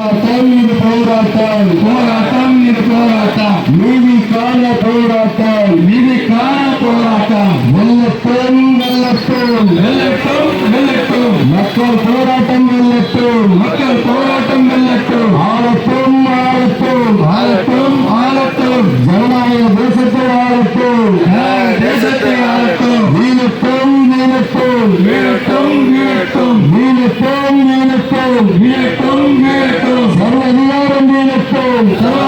போராட்டம் இது போராட்டம். போராட்டம் இது போராட்டம். நீதிக்கான போராட்டம். நீதிக்கான போராட்டம். வெள்ளட்டும் வெள்ளட்டும் வெள்ளட்டும் வெள்ளட்டும் மக்கள் போராட்டம் வெள்ளட்டும் மக்கள் போராட்டம் வெள்ளட்டும் ஆளட்டும் ஆளட்டும் ஆளட்டும் ஆளட்டும் ஜனநாயக தேசத்தை ஆளட்டும் தேசத்தை ஆளட்டும் con